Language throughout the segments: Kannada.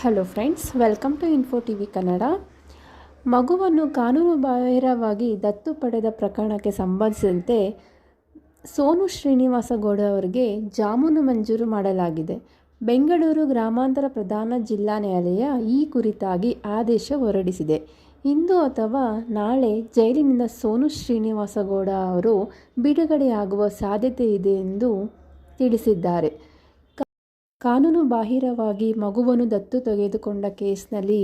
Hello friends welcome to info T V Kannada ಮಗುವನ್ನು ಕಾನೂನು ಬಾಹಿರವಾಗಿ ದತ್ತು ಪಡೆದ ಪ್ರಕರಣಕ್ಕೆ ಸಂಬಂಧಿಸಿದಂತೆ ಸೋನು ಶ್ರೀನಿವಾಸ ಗೌಡ ಅವರಿಗೆ ಜಾಮೂನು ಮಂಜೂರು ಮಾಡಲಾಗಿದೆ. ಬೆಂಗಳೂರು ಗ್ರಾಮಾಂತರ ಪ್ರಧಾನ ಜಿಲ್ಲಾ ನ್ಯಾಯಾಲಯ ಈ ಕುರಿತಾಗಿ ಆದೇಶ ಹೊರಡಿಸಿದೆ. ಇಂದು ಅಥವಾ ನಾಳೆ ಜೈಲಿನಿಂದ ಸೋನು ಶ್ರೀನಿವಾಸ ಗೌಡ ಅವರು ಬಿಡುಗಡೆಯಾಗುವ ಸಾಧ್ಯತೆ ಇದೆ ಎಂದು ತಿಳಿಸಿದ್ದಾರೆ. ಕಾನೂನು ಬಾಹಿರವಾಗಿ ಮಗುವನ್ನು ದತ್ತು ತೆಗೆದುಕೊಂಡ ಕೇಸ್ನಲ್ಲಿ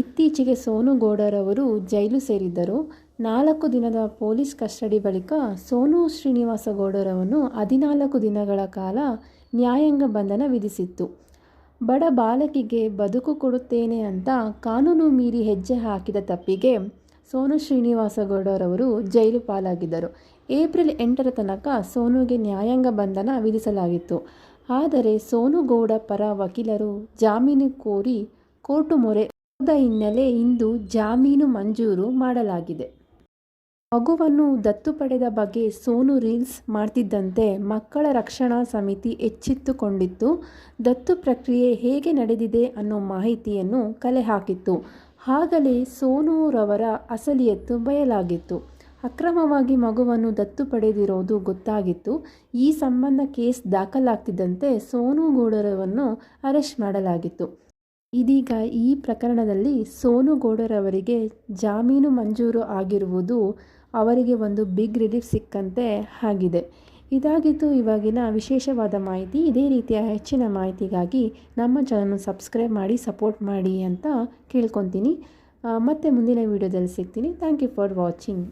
ಇತ್ತೀಚೆಗೆ ಸೋನು ಗೌಡರವರು ಜೈಲು ಸೇರಿದ್ದರು. ನಾಲ್ಕು ದಿನದ ಪೊಲೀಸ್ ಕಸ್ಟಡಿ ಬಳಿಕ ಸೋನು ಶ್ರೀನಿವಾಸ ಗೌಡರವನ್ನು ಹದಿನಾಲ್ಕು ದಿನಗಳ ಕಾಲ ನ್ಯಾಯಾಂಗ ಬಂಧನ ವಿಧಿಸಿತ್ತು. ಬಡ ಬಾಲಕಿಗೆ ಬದುಕು ಕೊಡುತ್ತೇನೆ ಅಂತ ಕಾನೂನು ಮೀರಿ ಹೆಜ್ಜೆ ಹಾಕಿದ ತಪ್ಪಿಗೆ ಸೋನು ಶ್ರೀನಿವಾಸ ಗೌಡರವರು ಜೈಲು ಪಾಲಾಗಿದ್ದರು. ಏಪ್ರಿಲ್ ಎಂಟರ ತನಕ ಸೋನುಗೆ ನ್ಯಾಯಾಂಗ ಬಂಧನ ವಿಧಿಸಲಾಗಿತ್ತು. ಆದರೆ ಸೋನುಗೌಡ ಪರ ವಕೀಲರು ಜಾಮೀನು ಕೋರಿ ಕೋರ್ಟು ಮೊರೆ ಹೋದ ಹಿನ್ನೆಲೆ ಇಂದು ಜಾಮೀನು ಮಂಜೂರು ಮಾಡಲಾಗಿದೆ. ಮಗುವನ್ನು ದತ್ತು ಪಡೆದ ಬಗ್ಗೆ ಸೋನು ರೀಲ್ಸ್ ಮಾಡ್ತಿದ್ದಂತೆ ಮಕ್ಕಳ ರಕ್ಷಣಾ ಸಮಿತಿ ಎಚ್ಚೆತ್ತುಕೊಂಡಿತ್ತು. ದತ್ತು ಪ್ರಕ್ರಿಯೆ ಹೇಗೆ ನಡೆದಿದೆ ಅನ್ನೋ ಮಾಹಿತಿಯನ್ನು ಕಲೆ ಹಾಕಿತ್ತು. ಆಗಲೇ ಸೋನುರವರ ಅಸಲಿಯತ್ತು ಬಯಲಾಗಿತ್ತು. ಅಕ್ರಮವಾಗಿ ಮಗುವನ್ನು ದತ್ತು ಪಡೆದಿರೋದು ಗೊತ್ತಾಗಿತ್ತು. ಈ ಸಂಬಂಧ ಕೇಸ್ ದಾಖಲಾಗ್ತಿದ್ದಂತೆ ಸೋನು ಗೌಡರವನ್ನು ಅರೆಸ್ಟ್ ಮಾಡಲಾಗಿತ್ತು. ಇದೀಗ ಈ ಪ್ರಕರಣದಲ್ಲಿ ಸೋನು ಗೌಡರವರಿಗೆ ಜಾಮೀನು ಮಂಜೂರು ಆಗಿರುವುದು ಅವರಿಗೆ ಒಂದು ಬಿಗ್ ರಿಲೀಫ್ ಸಿಕ್ಕಂತೆ ಆಗಿದೆ. ಇದಾಗಿತ್ತು ಇವಾಗಿನ ವಿಶೇಷವಾದ ಮಾಹಿತಿ. ಇದೇ ರೀತಿಯ ಹೆಚ್ಚಿನ ಮಾಹಿತಿಗಾಗಿ ನಮ್ಮ ಚಾನಲ್ ಸಬ್ಸ್ಕ್ರೈಬ್ ಮಾಡಿ ಸಪೋರ್ಟ್ ಮಾಡಿ ಅಂತ ಕೇಳ್ಕೊತೀನಿ. ಮತ್ತೆ ಮುಂದಿನ ವೀಡಿಯೋದಲ್ಲಿ ಸಿಗ್ತೀನಿ. Thank you for watching